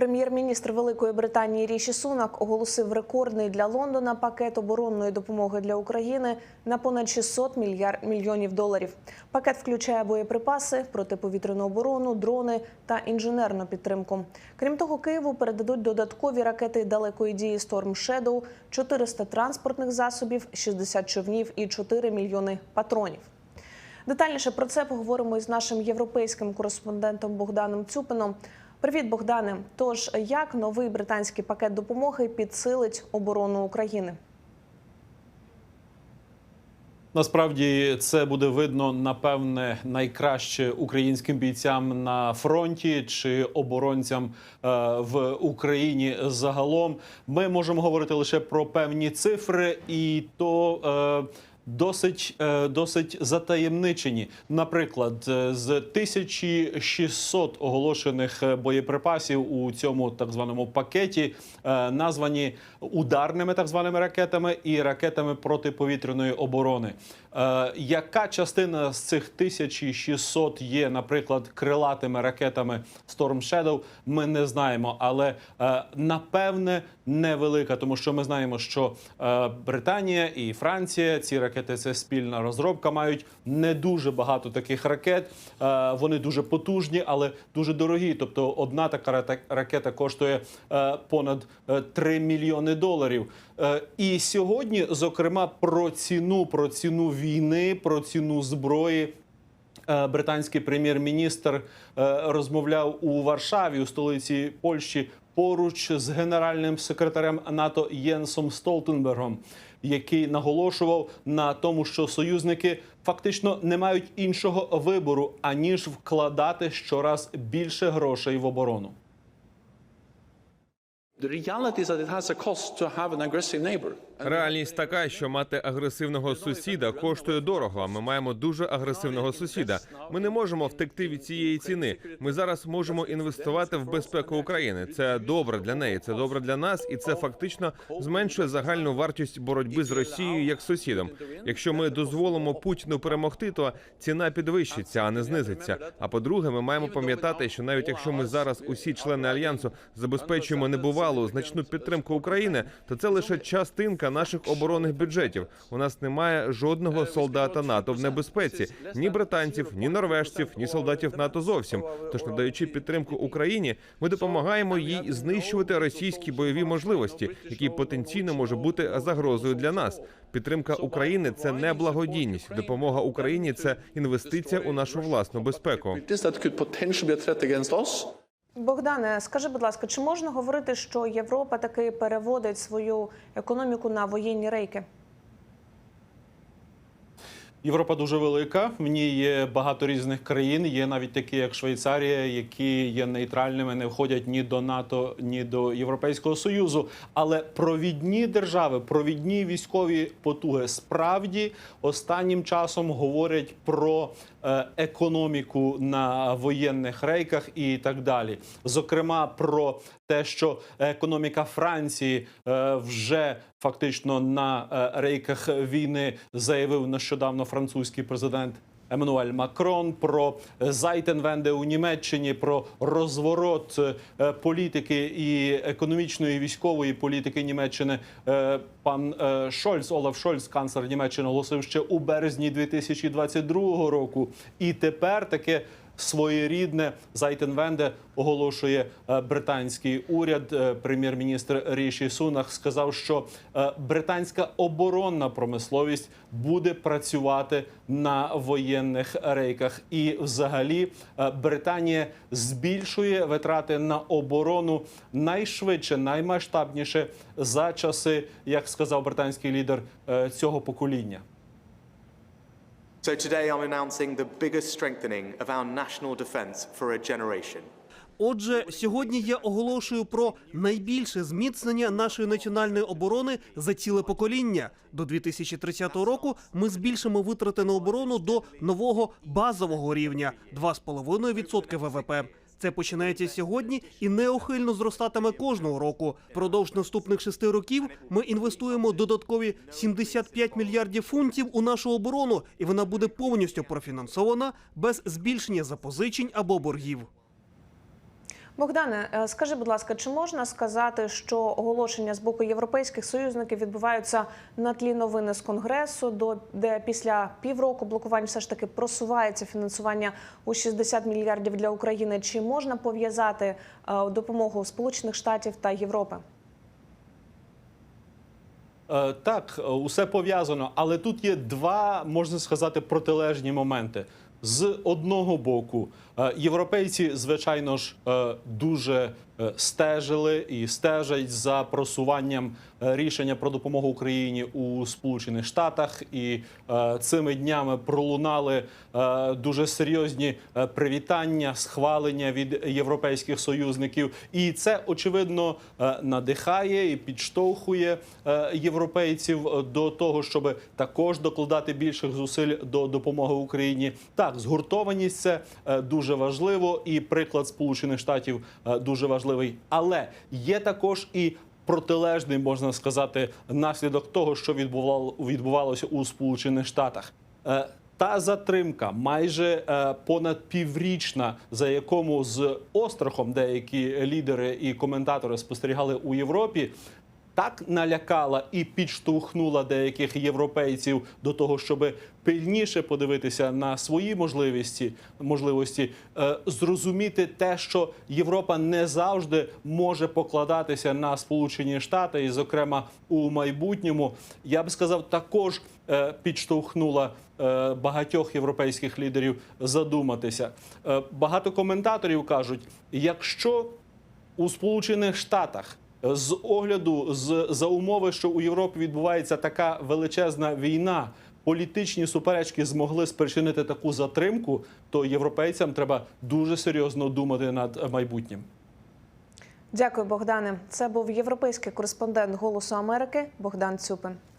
Прем'єр-міністр Великої Британії Ріші Сунак оголосив рекордний для Лондона пакет оборонної допомоги для України на понад 600 мільяр мільйонів доларів. Пакет включає боєприпаси, протиповітряну оборону, дрони та інженерну підтримку. Крім того, Києву передадуть додаткові ракети далекої дії Storm Shadow, 400 транспортних засобів, 60 човнів і 4 мільйони патронів. Детальніше про це поговоримо із нашим європейським кореспондентом Богданом Цюпином. Привіт, Богдане. Тож як новий британський пакет допомоги підсилить оборону України? Насправді це буде видно напевне найкраще українським бійцям на фронті чи оборонцям е, в Україні загалом. Ми можемо говорити лише про певні цифри, і то. Досить е, досить затаємничені. Наприклад, е, з 1600 оголошених е, боєприпасів у цьому так званому пакеті названі ударними так званими ракетами і ракетами протиповітряної оборони. Яка частина з цих 1600 є, наприклад, крилатими ракетами Storm Shadow, ми не знаємо, але напевне невелика, тому що ми знаємо, що Британія і Франція ці ракети це спільна розробка. Мають не дуже багато таких ракет. Е, Вони дуже потужні, але дуже дорогі. Тобто, одна така ракета коштує е, понад е, 3 мільйони доларів. Е, І сьогодні, зокрема, про ціну, про ціну війни, про ціну зброї. Е, Британський прем'єр-міністр е, розмовляв у Варшаві, у столиці Польщі, поруч з генеральним секретарем НАТО Єнсом Столтенбергом, який наголошував на тому, що союзники фактично не мають іншого вибору аніж вкладати щораз більше грошей в оборону. Реальність така, що мати агресивного сусіда коштує дорого. А ми маємо дуже агресивного сусіда. Ми не можемо втекти від цієї ціни. Ми зараз можемо інвестувати в безпеку України. Це добре для неї, це добре для нас, і це фактично зменшує загальну вартість боротьби з Росією як сусідом. Якщо ми дозволимо Путіну перемогти, то ціна підвищиться, а не знизиться. А по-друге, ми маємо пам'ятати, що навіть якщо ми зараз усі члени альянсу забезпечуємо небувалу значну підтримку України, то це лише частинка наших оборонних бюджетів. У нас немає жодного солдата НАТО в небезпеці, ні британців, ні норвежців, ні солдатів НАТО зовсім. Тож, надаючи підтримку Україні, ми допомагаємо їй знищувати російські бойові можливості, які потенційно може бути загрозою для нас. Підтримка України це не благодійність. Допомога Україні це інвестиція у нашу власну безпеку. Богдане, скажи, будь ласка, чи можна говорити, що Європа таки переводить свою економіку на воєнні рейки? Європа дуже велика. В ній є багато різних країн. Є навіть такі, як Швейцарія, які є нейтральними, не входять ні до НАТО, ні до Європейського союзу. Але провідні держави, провідні військові потуги справді останнім часом говорять про е, економіку на воєнних рейках і так далі. Зокрема, про те, що економіка Франції е, вже фактично на е, рейках війни заявив нещодавно французький президент. Еммануель Макрон про Зайтенвенде у Німеччині, про розворот е, політики і економічної і військової політики Німеччини. Е, Пан е, Шольц, Олаф Шольц, канцлер Німеччини, оголосив ще у березні 2022 року. І тепер таке своєрідне Зайтенвенде оголошує е, британський уряд. Е, Прем'єр-міністр Ріші Сунах сказав, що е, британська оборонна промисловість буде працювати на воєнних рейках, і взагалі Британія збільшує витрати на оборону найшвидше, наймасштабніше за часи, як сказав британський лідер цього покоління. So today I'm announcing the biggest strengthening of our national defense for a generation. Отже, сьогодні я оголошую про найбільше зміцнення нашої національної оборони за ціле покоління. До 2030 року ми збільшимо витрати на оборону до нового базового рівня 2,5% ВВП. Це починається сьогодні і неухильно зростатиме кожного року. Продовж наступних шести років ми інвестуємо додаткові 75 мільярдів фунтів у нашу оборону, і вона буде повністю профінансована без збільшення запозичень або боргів. Богдане, е, скажи, будь ласка, чи можна сказати, що оголошення з боку європейських союзників відбуваються на тлі новини з конгресу, де після півроку блокувань все ж таки просувається фінансування у 60 мільярдів для України? Чи можна пов'язати е, допомогу Сполучених Штатів та Європи? Е, Так, усе пов'язано, але тут є два, можна сказати, протилежні моменти. З одного боку, е, європейці, звичайно ж, е, дуже стежили і стежать за просуванням е, рішення про допомогу Україні у Сполучених Штатах. І е, цими днями пролунали е, дуже серйозні е, привітання, схвалення від європейських союзників. І це очевидно е, надихає і підштовхує е, європейців е, до того, щоб також докладати більших зусиль до допомоги Україні. Так, згуртованість це е, дуже важливо, і приклад Сполучених Штатів е, дуже важливий. Але є також і протилежний, можна сказати, наслідок того, що відбувало відбувалося у Сполучених Штатах. Е, Та затримка, майже е, понад піврічна, за якому з острахом деякі лідери і коментатори спостерігали у Європі, так налякала і підштовхнула деяких європейців до того, щоб пильніше подивитися на свої можливості, можливості е, зрозуміти те, що Європа не завжди може покладатися на Сполучені Штати, і, зокрема, у майбутньому, я б сказав, також е, підштовхнула е, багатьох європейських лідерів задуматися. Е, багато коментаторів кажуть, якщо у Сполучених Штатах з огляду з за умови, що у Європі відбувається така величезна війна, політичні суперечки змогли спричинити таку затримку, то європейцям треба дуже серйозно думати над майбутнім. Дякую, Богдане. Це був європейський кореспондент Голосу Америки Богдан Цюпин.